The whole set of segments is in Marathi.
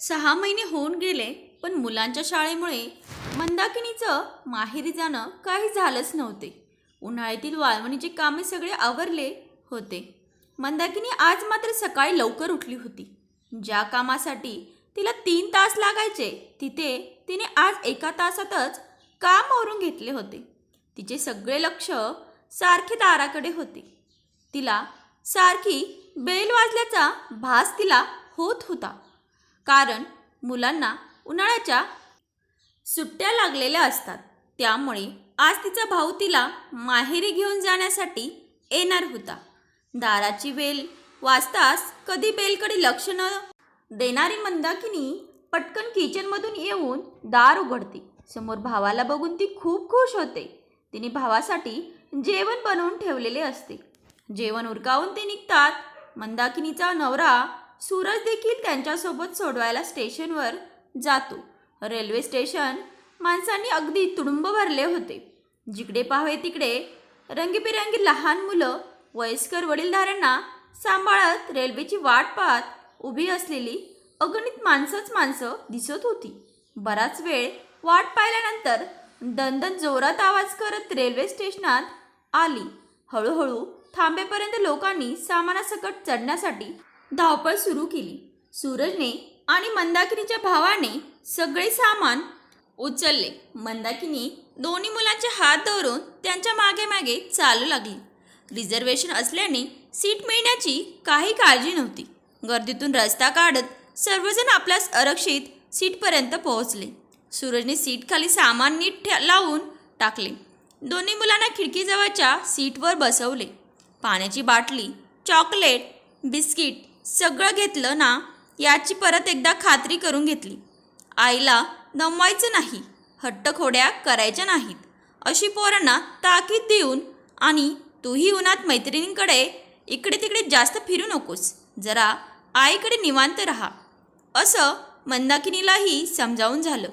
सहा महिने होऊन गेले पण मुलांच्या शाळेमुळे मंदाकिनीचं माहेरी जाणं काही झालंच नव्हते. उन्हाळ्यातील वाळवणीचे कामे सगळे आवरले होते. मंदाकिनी आज मात्र सकाळी लवकर उठली होती. ज्या कामासाठी तिला तीन तास लागायचे तिथे तिने आज एका तासातच काम आवरून घेतले होते. तिचे सगळे लक्ष सारखे दाराकडे होते. तिला सारखी बेल वाजल्याचा भास तिला होत होता. कारण मुलांना उन्हाळ्याच्या सुट्ट्या लागलेल्या असतात. त्यामुळे आज तिचा भाऊ तिला माहेरी घेऊन जाण्यासाठी येणार होता. दाराची वेल वाजताच कधी बेलकडे लक्ष न देणारी मंदाकिनी पटकन किचनमधून येऊन दार उघडते. समोर भावाला बघून ती खूप खुश होते. तिने भावासाठी जेवण बनवून ठेवलेले असते. जेवण उरकावून ते निघतात. मंदाकिनीचा नवरा सूरज देखील त्यांच्यासोबत सोडवायला स्टेशनवर जातो. रेल्वे स्टेशन माणसांनी अगदी तुडुंब भरले होते. जिकडे पाहावे तिकडे रंगीबेरंगी लहान मुलं वयस्कर वडीलधाऱ्यांना सांभाळत रेल्वेची वाट पाहत उभी असलेली अगणित माणसंच माणसं दिसत होती. बराच वेळ वाट पाहिल्यानंतर दणदण जोरात आवाज करत रेल्वे स्टेशनात आली. हळूहळू थांबेपर्यंत लोकांनी सामानासकट चढण्यासाठी धावपळ सुरू केली. सूरजने आणि मंदाकिनीच्या भावाने सगळे सामान उचलले. मंदाकिनी दोन्ही मुलांचे हात धरून त्यांच्या मागे मागे चालू लागली. रिझर्वेशन असल्याने सीट मिळण्याची काही काळजी नव्हती. गर्दीतून रस्ता काढत सर्वजण आपल्यास आरक्षित सीटपर्यंत पोहोचले. सूरजने सीट खाली सामान नीट लावून टाकले. दोन्ही मुलांना खिडकीजवळच्या सीटवर बसवले. पाण्याची बाटली चॉकलेट बिस्किट सगळं घेतलं ना याची परत एकदा खात्री करून घेतली. आईला दमवायचं नाही हट्टखोड्या करायच्या नाहीत. अशी पोरांना ताकीद देऊन आणि तूही उन्हात मैत्रिणींकडे इकडे तिकडे जास्त फिरू नकोस जरा आईकडे निवांत राहा. असं मंदाकिनीलाही समजावून झालं.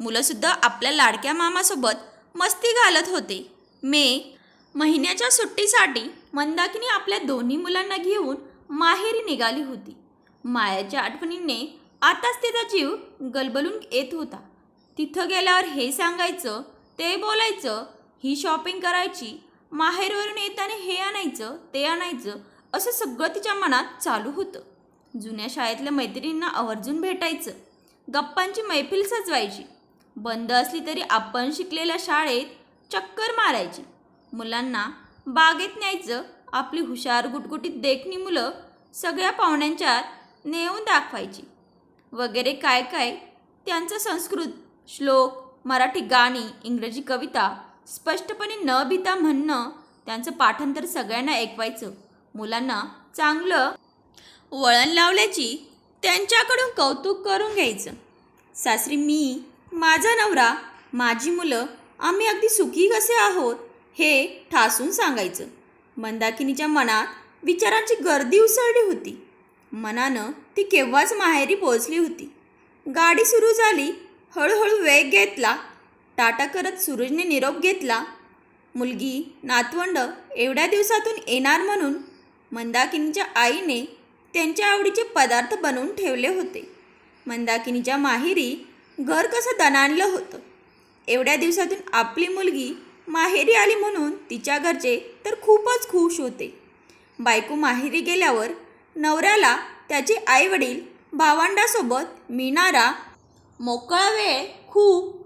मुलंसुद्धा आपल्या लाडक्या मामासोबत मस्ती घालत होते. मे महिन्याच्या सुट्टीसाठी मंदाकिनी आपल्या दोन्ही मुलांना घेऊन माहेरी निघाली होती. मायाच्या आठवणीने आताच तिचा जीव गलबलून येत होता. तिथं गेल्यावर हे सांगायचं ते बोलायचं ही शॉपिंग करायची माहेरवरून येताना हे आणायचं ते आणायचं असं सगळं तिच्या मनात चालू होतं. जुन्या शाळेतल्या मैत्रिणींना आवर्जून भेटायचं गप्पांची मैफिल सजवायची बंद असली तरी आपण शिकलेल्या शाळेत चक्कर मारायची मुलांना बागेत न्यायचं आपली हुशार गुटगुटीत देखणी मुलं सगळ्या पाहुण्यांच्यात नेऊन दाखवायची. वगैरे काय काय त्यांचं संस्कृत श्लोक मराठी गाणी इंग्रजी कविता स्पष्टपणे न भिता म्हणणं त्यांचं पाठांतर सगळ्यांना ऐकवायचं. मुलांना चांगलं वळण लावल्याची त्यांच्याकडून कौतुक करून घ्यायचं. सासरी मी माझा नवरा माझी मुलं आम्ही अगदी सुखी कसे आहोत हे ठासून सांगायचं. मंदाकिनीच्या मनात विचारांची गर्दी उसळली होती. मनानं ती केव्हाच माहेरी पोचली होती. गाडी सुरू झाली हळूहळू वेग घेतला टाटा करत सूरजने निरोप घेतला मुलगी नातवंड एवढ्या दिवसातून येणार म्हणून मंदाकिनीच्या आईने त्यांच्या आवडीचे पदार्थ बनवून ठेवले होते. मंदाकिनीच्या माहेरी घर कसं दणाणलं होतं? एवढ्या दिवसातून आपली मुलगी माहेरी आली म्हणून तिच्या घरचे तर खूपच खुश होते. बायको माहेरी गेल्यावर नवऱ्याला त्याचे आईवडील भावंडासोबत मिळणारा मोकळा वेळ खूप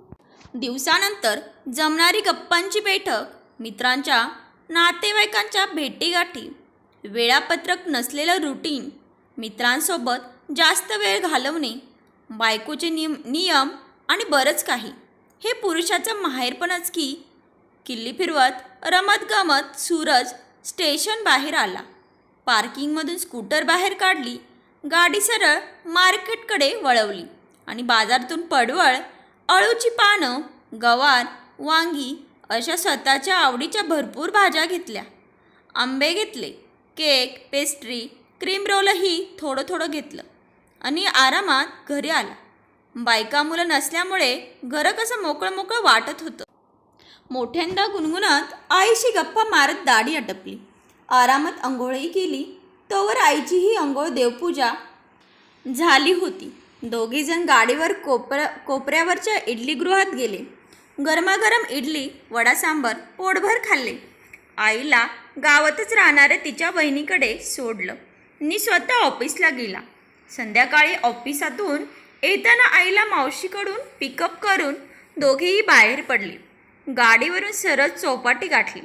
दिवसानंतर जमणारी गप्पांची बैठक मित्रांच्या नातेवाईकांच्या भेटीगाठी वेळापत्रक नसलेलं रुटीन मित्रांसोबत जास्त वेळ घालवणे बायकोचे नियम नियम आणि बरंच काही. हे पुरुषाचं माहेरपणच की किल्ली फिरवत रमत गमत सूरज स्टेशन बाहेर आला. पार्किंगमधून स्कूटर बाहेर काढली. गाडी सरळ मार्केटकडे वळवली आणि बाजारातून पडवळ अळूची पानं गवार वांगी अशा स्वतःच्या आवडीच्या भरपूर भाज्या घेतल्या. आंबे घेतले केक पेस्ट्री क्रीम रोलही थोडं थोडं घेतलं आणि आरामात घरी आला. बायका मुलं नसल्यामुळे घरं कसं मोकळं मोकळं वाटत होतं. मोठ्यांदा गुणगुणत आईशी गप्पा मारत दाढी अटपली आरामात आंघोळही केली. तोवर आईचीही अंघोळ देवपूजा झाली होती. दोघीजण गाडीवर कोपर कोपऱ्यावरच्या इडलीगृहात गेले. गरमागरम इडली वडा सांबर पोटभर खाल्ले. आईला गावातच राहणाऱ्या तिच्या बहिणीकडे सोडलं. मी स्वतः ऑफिसला गेला. संध्याकाळी ऑफिसातून येताना आईला मावशीकडून पिकअप करून दोघेही बाहेर पडले. गाडीवरून सरळ चौपाटी गाठली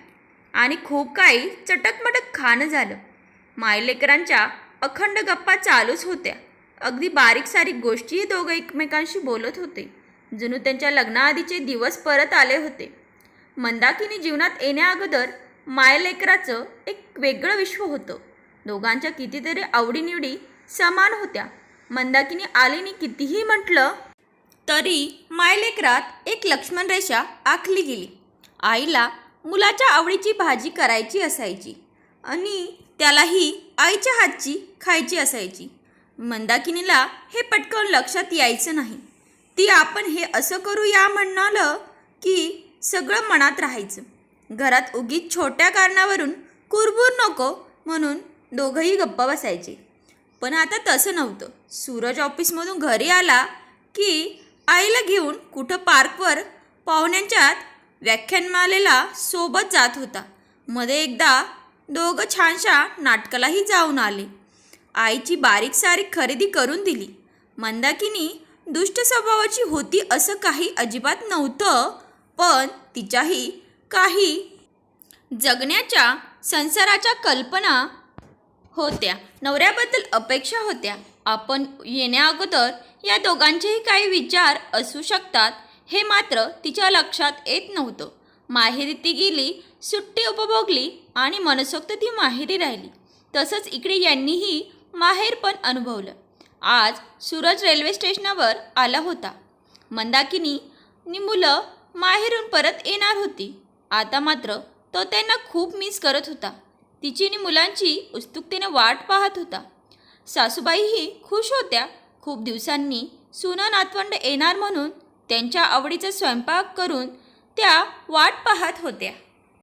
आणि खूप काही चटकमटक खाणं झालं. मायलेकरांच्या अखंड गप्पा चालूच होत्या. अगदी बारीक सारीक गोष्टीही दोघं एकमेकांशी बोलत होते. जणू त्यांच्या लग्नाआधीचे दिवस परत आले होते. मंदाकिनी जीवनात येण्याअगोदर मायलेकराचं एक वेगळं विश्व होतं. दोघांच्या कितीतरी आवडीनिवडी समान होत्या. मंदाकिनी आलीनी कितीही म्हटलं तरी मायलेकरात एक लक्ष्मण रेषा आखली गेली. आईला मुलाच्या आवडीची भाजी करायची असायची आणि त्यालाही आईच्या हातची खायची असायची. मंदाकिनीला हे पटकन लक्षात यायचं नाही. ती आपण हे असं करू या म्हणालं की सगळं मनात राहायचं. घरात उगीच छोट्या कारणावरून कुरबूर नको म्हणून दोघंही गप्पा बसायचे. पण आता तसं नव्हतं. सूरज ऑफिसमधून घरी आला की आईला घेऊन कुठं पार्कवर पाहुण्यांच्यात व्याख्यानमालेला सोबत जात होता. मध्ये एकदा दोघं छानशा नाटकालाही जाऊन आले. आईची बारीक सारीक खरेदी करून दिली. मंदाकिनी दुष्ट स्वभावाची होती असं काही अजिबात नव्हतं पण तिच्याही काही जगण्याच्या संसाराच्या कल्पना होत्या. नवऱ्याबद्दल अपेक्षा होत्या. आपण येण्याअगोदर या दोघांचेही काही विचार असू शकतात हे मात्र तिच्या लक्षात येत नव्हतं. माहेरी ती गेली सुट्टी उपभोगली आणि मनसोक्त ती माहेरी राहिली. तसंच इकडे यांनीही माहेर पण अनुभवलं. आज सूरज रेल्वे स्टेशनावर आला होता. मंदाकिनी नी मुलं माहेरून परत येणार होती. आता मात्र तो त्यांना खूप मिस करत होता. तिची आणि मुलांची उत्सुकतेने वाट पाहत होता. सासूबाईही खुश होत्या. खूप दिवसांनी सुना नातवंड येणार म्हणून त्यांच्या आवडीचा स्वयंपाक करून त्या वाट पाहत होत्या.